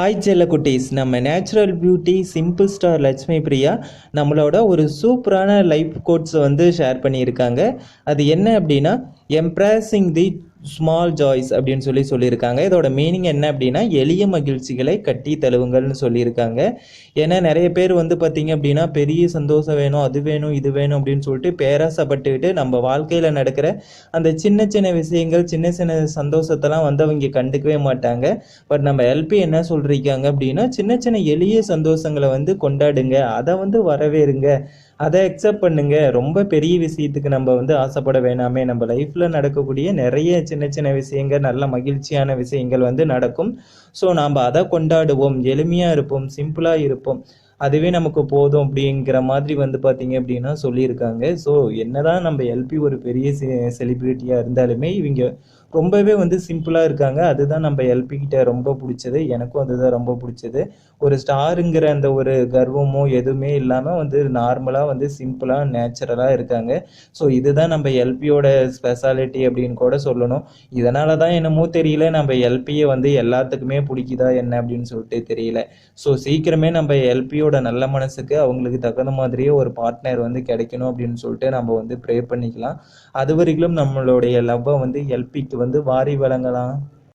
Hi ஜெல்ல குட்டீஸ் நம்ம natural beauty simple star Lakshmi Priya நம்மளோட ஒரு சூப்பரான லைஃப் கோட்ஸ் வந்து ஷேர் பண்ணியிருக்காங்க. அது என்ன அப்படின்னா எம்ப்ராசிங் தி ஸ்மால் ஜாய்ஸ் அப்படின்னு சொல்லி சொல்லியிருக்காங்க. இதோட மீனிங் என்ன அப்படின்னா எளிய மகிழ்ச்சிகளை கட்டி தழுவுங்கள்னு சொல்லியிருக்காங்க. ஏன்னா நிறைய பேர் வந்து பார்த்தீங்க அப்படின்னா பெரிய சந்தோஷம் வேணும் அது வேணும் இது வேணும் அப்படின்னு சொல்லிட்டு பேராசைப்பட்டுக்கிட்டு நம்ம வாழ்க்கையில் நடக்கிற அந்த சின்ன சின்ன விஷயங்கள் சின்ன சின்ன சந்தோஷத்தெல்லாம் வந்து அவங்க கண்டுக்கவே மாட்டாங்க. பட் நம்ம எல்பி என்ன சொல்றீங்க அப்படின்னா சின்ன சின்ன எளிய சந்தோஷங்களை வந்து கொண்டாடுங்க. அதை வந்து வரவேறுங்க. அதை அக்செப்ட் பண்ணுங்க. ரொம்ப பெரிய விஷயத்துக்கு நம்ம வந்து ஆசைப்பட வேணாமே. நம்ம லைஃப்ல நடக்கக்கூடிய நிறைய சின்ன சின்ன விஷயங்கள் நல்ல மகிழ்ச்சியான விஷயங்கள் வந்து நடக்கும். ஸோ நாம் அதை கொண்டாடுவோம். எளிமையா இருப்போம். சிம்பிளா இருப்போம். அதுவே நமக்கு போதும் அப்படிங்கிற மாதிரி வந்து பார்த்தீங்க அப்படின்னா சொல்லியிருக்காங்க. ஸோ என்னதான் நம்ம எல்பி ஒரு பெரிய செலிபிரிட்டியாக இருந்தாலுமே இவங்க ரொம்பவே வந்து சிம்பிளாக இருக்காங்க. அதுதான் நம்ம எல்பிக்கிட்ட ரொம்ப பிடிச்சது. எனக்கும் அதுதான் ரொம்ப பிடிச்சது. ஒரு ஸ்டாருங்கிற அந்த ஒரு கர்வமோ எதுவுமே இல்லாமல் வந்து நார்மலாக வந்து சிம்பிளாக நேச்சுரலாக இருக்காங்க. ஸோ இதுதான் நம்ம எல்பியோட ஸ்பெஷாலிட்டி அப்படின்னு கூட சொல்லணும். இதனால தான் என்னமோ தெரியல நம்ம எல்பியை வந்து எல்லாத்துக்குமே பிடிக்குதா என்ன அப்படின்னு சொல்லிட்டு தெரியல. ஸோ சீக்கிரமே நம்ம எல்பியோட நல்ல மனசுக்கு அவங்களுக்கு தகுந்த மாதிரியே ஒரு பார்ட்னர் வந்து கிடைக்கணும் அப்படின்னு சொல்லிட்டு நம்ம வந்து ப்ரே பண்ணிக்கலாம். அது வரைக்கும் நம்மளுடைய லவ்வை வந்து எல்பிக்கு வந்து வாரி வழங்கலாம்.